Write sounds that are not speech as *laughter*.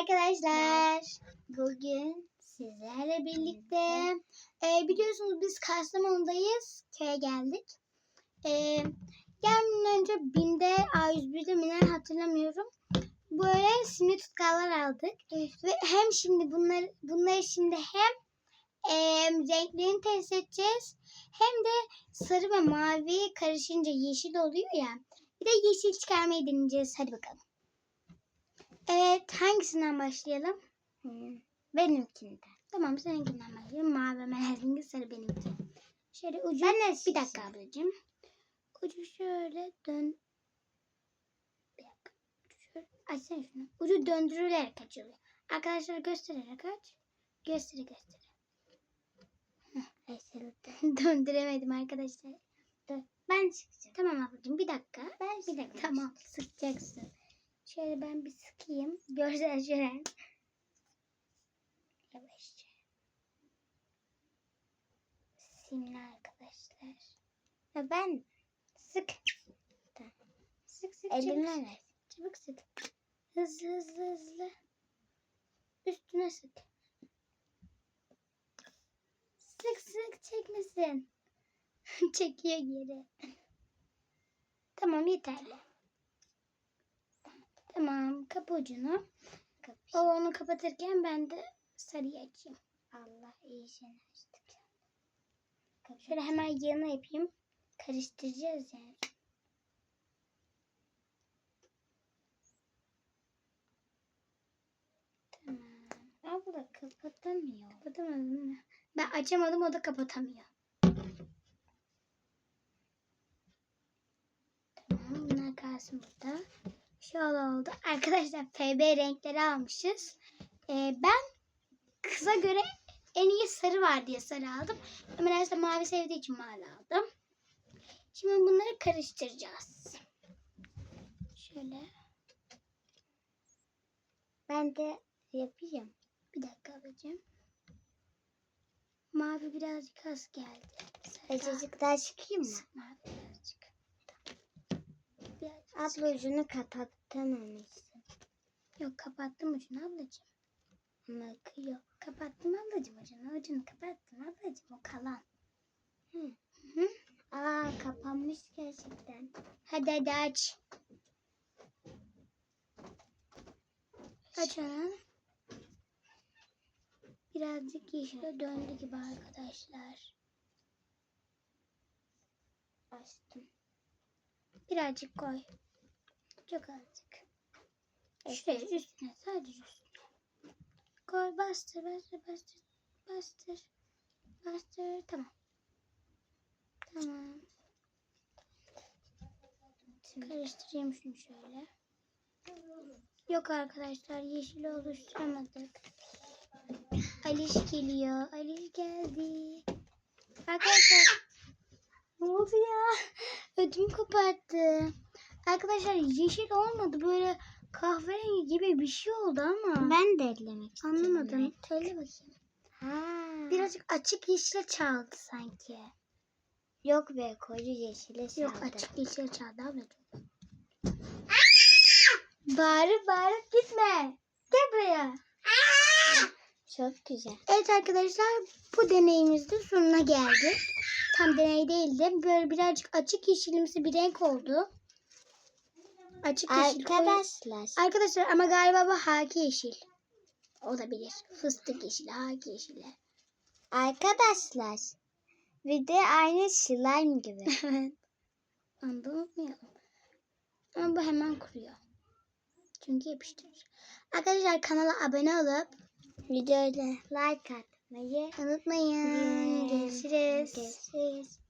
arkadaşlar. Bugün sizlerle birlikte e, biliyorsunuz biz Kastamonu'dayız. Köye geldik. E, gelmeden önce BİM'de A101'de mi hatırlamıyorum. Böyle simli tutkallar aldık. Ve hem şimdi bunları, bunları şimdi hem e, renklerini test edeceğiz. Hem de sarı ve mavi karışınca yeşil oluyor ya. Bir de yeşil çıkarmayı deneyeceğiz. Hadi bakalım. Evet, hangisinden başlayalım? Hmm, Benimkinden. Tamam, seninkinden başlayalım. Mavi melezli sarı benimki. Şöyle ucu, Ben de bir dakika ablacığım. Ucu şöyle dön. Bir dakika. Şöyle, açsana şunu. Ucu döndürülerek açılıyor. Arkadaşlar göstererek aç. Göstere. Açıldı. *laughs* Döndüremedim arkadaşlar. Dur, Ben çıkacağım. Tamam ablacığım bir dakika. Ben Bir dakika. Tamam sıkacaksın. Şöyle ben bir sıkayım. *laughs* Görsel şölen. Yavaşça. Simli arkadaşlar. Ha, Ben Sık. Sık sık elimle çabuk. Çabuk sık. Hızlı hızlı hızlı. Üstüne sık. Sık sık çekmesin. *laughs* Çekiyor geri. Tamam yeterli. Tamam kapı ucunu. O onu kapatırken ben de sarıyı açayım. Allah iyisini açtık. Şöyle hemen yanına yapayım. Karıştıracağız yani. Tamam. Abla kapatamıyor. Kapatamadım mı? Ben açamadım o da kapatamıyor. Tamam bunlar kalsın burada. Şöyle oldu. Arkadaşlar FB renkleri almışız. Ee, ben kıza göre en iyi sarı var diye sarı aldım. Ömer Aras da mavi sevdiği için mavi aldım. Şimdi bunları karıştıracağız. Şöyle Ben de yapayım. bir dakika alacağım. Mavi birazcık az geldi. Sarı daha- çıkayım mı? Mavi. Abla ucunu kapatamamışsın. Yok kapattım ucunu ablacığım. Ama akıyor. Kapattım ablacığım ucunu. Ucunu kapattım ablacığım o kalan. Hı. Hı? Aa kapanmış gerçekten. Hadi hadi aç. Aç. Birazcık yeşile döndü gibi arkadaşlar. Açtım. Birazcık koy. Çok azıcık. Şuraya üstüne sadece üstüne. Koy bastır bastır bastır. Bastır. Bastır. Tamam. Tamam. Karıştırayım şunu şöyle. Yok arkadaşlar yeşili oluşturamadık. Aliş geliyor. Aliş geldi. Arkadaşlar *laughs* ne oldu ya? Ödüm koparttı. Arkadaşlar yeşil olmadı. Böyle kahverengi gibi bir şey oldu ama. Ben de ellemek istedim. Anlamadım. Söyle bakayım. Ha. Birazcık açık yeşile çaldı sanki. Yok be koyu yeşile çaldı. Yok açık yeşile çaldı ablacığım. Bağırıp bağırıp gitme. Gel buraya. Çok güzel. Evet arkadaşlar bu deneyimizde sonuna geldik. Tam deney değildi. Böyle birazcık açık yeşilimsi bir renk oldu. Açık yeşil. Arkadaşlar. Arkadaşlar ama galiba bu haki yeşil. Olabilir. Fıstık yeşili, haki yeşili. Arkadaşlar. Bir de aynı slime gibi. *laughs* Evet. Onu da unutmayalım. Ama bu hemen kuruyor. Çünkü yapıştırır. Arkadaşlar kanala abone olup Videoyla like atmayı unutmayın. Görüşürüz. Görüşürüz.